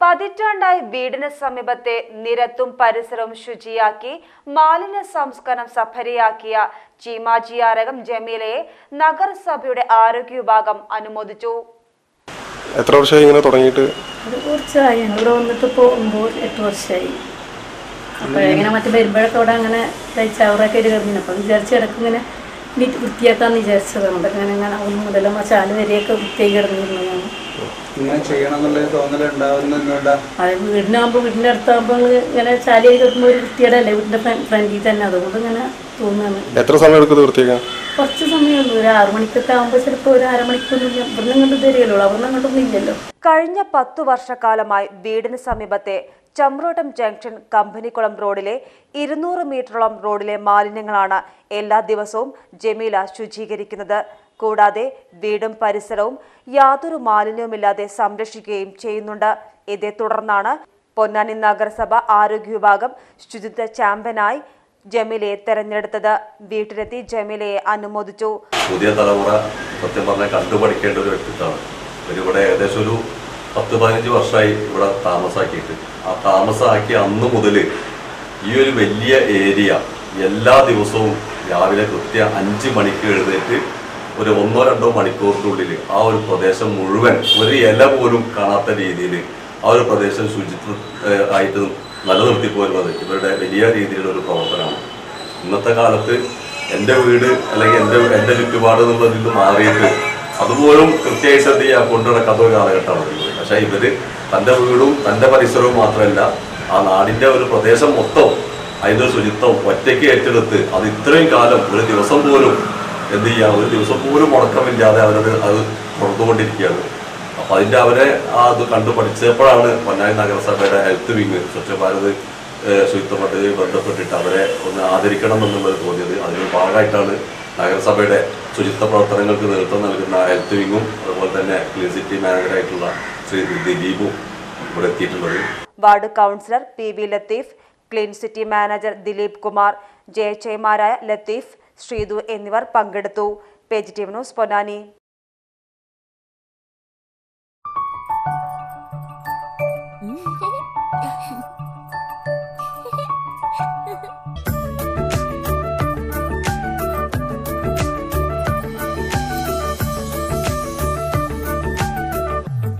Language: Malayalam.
പതിറ്റാണ്ടായി വീടിന് സമീപത്തെ നിരത്തും പരിസരവും ശുചിയാക്കി മാലിന്യ സംസ്കരണം സഫരിയാക്കിയ ചീമാജിയാരകം ജമീലയെ നഗരസഭയുടെ ആരോഗ്യ വിഭാഗം അനുമോദിച്ചു. എത്ര വർഷമായി ഇങ്ങനെ തുടങ്ങിയിട്ട്? വൃത്തിയാക്കാന്ന് കുറച്ചായി. ഇവിടെ വന്നിട്ട് ഇപ്പോൾ ഒമ്പത് എട്ട് വർഷമായി. അപ്പോൾ ഇങ്ങനെ മറ്റു വരുമ്പോഴൊക്കെ അവിടെ അങ്ങനെ ചവറൊക്കെ ആയിട്ട് കിടന്നിന് അപ്പം വിചാരിച്ച് ഇടയ്ക്ക് ഇങ്ങനെ നീറ്റ് വൃത്തിയാക്കാന്ന് വിചാരിച്ചതാണ്. അപ്പം ഇങ്ങനെ ഇങ്ങനെ ഒന്ന് മുതലും ആ ചാൽ വരെയൊക്കെ വൃത്തിയായി കിടന്നിരുന്നു. ഇങ്ങനെ ചെയ്യണം എന്നുള്ള തോന്നൽ ഉണ്ടാവുന്നുണ്ടോ അത് വീടിനാകുമ്പോൾ വീടിന്റെ അടുത്താകുമ്പോൾ ഇങ്ങനെ ചാലിയായി കിടക്കുമ്പോൾ ഒരു വൃത്തിയുടെ അല്ലേ വീടിന്റെ ഫ്രണ്ടിൽ തന്നെ. അതുകൊണ്ട് ഇങ്ങനെ തോന്നുകയാണ് എത്ര സമയം എടുക്കും വൃത്തിയാക്കാൻ? കുറച്ച് സമയമുള്ളൂ. ഒരു ആറു മണിക്കൊക്കെ ആകുമ്പോൾ ചിലപ്പോൾ ഒരു അരമണിക്കൊന്നും ഇവിടുന്ന് ഇങ്ങോട്ട് തരികയുള്ളൂ അവിടുന്ന് അങ്ങോട്ടൊന്നും ഇല്ലല്ലോ കഴിഞ്ഞ പത്തു വർഷക്കാലമായി വീടിന് സമീപത്തെ ചമ്രോട്ടം ജംഗ്ഷൻ കമ്പനിക്കുളം റോഡിലെ ഇരുന്നൂറ് മീറ്ററോളം റോഡിലെ മാലിന്യങ്ങളാണ് എല്ലാ ദിവസവും ജമീല ശുചീകരിക്കുന്നത്. കൂടാതെ വീടും പരിസരവും യാതൊരു മാലിന്യവുമില്ലാതെ സംരക്ഷിക്കുകയും ചെയ്യുന്നുണ്ട്. ഇതേ തുടർന്നാണ് പൊന്നാനി നഗരസഭ ആരോഗ്യ വിഭാഗം ശുചിത്വ ചാമ്പ്യനായി ജമീലയെ തെരഞ്ഞെടുത്തത്. വീട്ടിലെത്തി ജമീലയെ അനുമോദിച്ചു. പുതിയ തലമുറ സത്യം പറഞ്ഞാൽ കണ്ടുപഠിക്കേണ്ട ഒരു വ്യക്തിത്വമാണ്. ഇവരിവിടെ ഏകദേശം ഒരു പത്ത് പതിനഞ്ച് വർഷമായി ഇവിടെ താമസാക്കിയിട്ട്. ആ താമസാക്കി അന്ന് മുതൽ ഈ ഒരു വലിയ ഏരിയ എല്ലാ ദിവസവും രാവിലെ കൃത്യ അഞ്ച് മണിക്ക് എഴുന്നേറ്റ് ഒരു ഒന്നോ രണ്ടോ മണിക്കൂറിനുള്ളിൽ ആ ഒരു പ്രദേശം മുഴുവൻ ഒരു ഇല പോലും കാണാത്ത രീതിയിൽ ആ ഒരു പ്രദേശം ശുചിത്വ ആയിട്ട് നിലനിർത്തി പോരുന്നത് ഇവരുടെ വലിയ രീതിയിലുള്ള ഒരു പ്രവർത്തനമാണ് ഇന്നത്തെ കാലത്ത് എന്റെ വീട് അല്ലെങ്കിൽ എന്റെ എന്റെ ചുറ്റുപാട് എന്നുള്ളതിൽ മാറിയിട്ട് അതുപോലും കൃത്യമായി ശ്രദ്ധ കൊണ്ടുനടക്കാത്ത ഒരു കാലഘട്ടമാണ്. പക്ഷേ ഇവർ തന്റെ വീടും തന്റെ പരിസരവും മാത്രമല്ല ആ നാടിന്റെ ഒരു പ്രദേശം മൊത്തം അതിന്റെ ശുചിത്വം ഒറ്റയ്ക്ക് ഏറ്റെടുത്ത് അത് ഇത്രയും കാലം ഒരു ദിവസം പോലും എന്ത് ചെയ്യുക ഒരു ദിവസം പോലും മുടക്കമില്ലാതെ അവരത് അത് തുടർന്നുകൊണ്ടിരിക്കുകയാണ് അപ്പൊ അതിന്റെ അവരെ അത് കണ്ടു പഠിച്ചപ്പോഴാണ് പൊന്നാനി നഗരസഭയുടെ ഹെൽത്ത് വിങ് സ്വച്ഛ ഭാരത് ശുചിത്വ പദ്ധതി ബന്ധപ്പെട്ടിട്ട് അവരെ ഒന്ന് ആദരിക്കണം എന്നുള്ളത് തോന്നിയത്. അതിന്റെ ഭാഗമായിട്ടാണ് നഗരസഭയുടെ ശുചിത്വ പ്രവർത്തനങ്ങൾക്ക് നേതൃത്വം നൽകുന്ന ഹെൽത്ത് വിങ്ങും അതുപോലെ തന്നെ ക്ലീൻ സിറ്റി മാനേജറായിട്ടുള്ള ശ്രീ ദിലീപും ഇവിടെ എത്തിയിട്ടുള്ളത്. Ward councillor P V Latheef clean city manager Dileep Kumar ജയച്ചയമാരായ Latheef Sreethu എന്നിവർ പങ്കെടുത്തു. Page T V news Ponnani.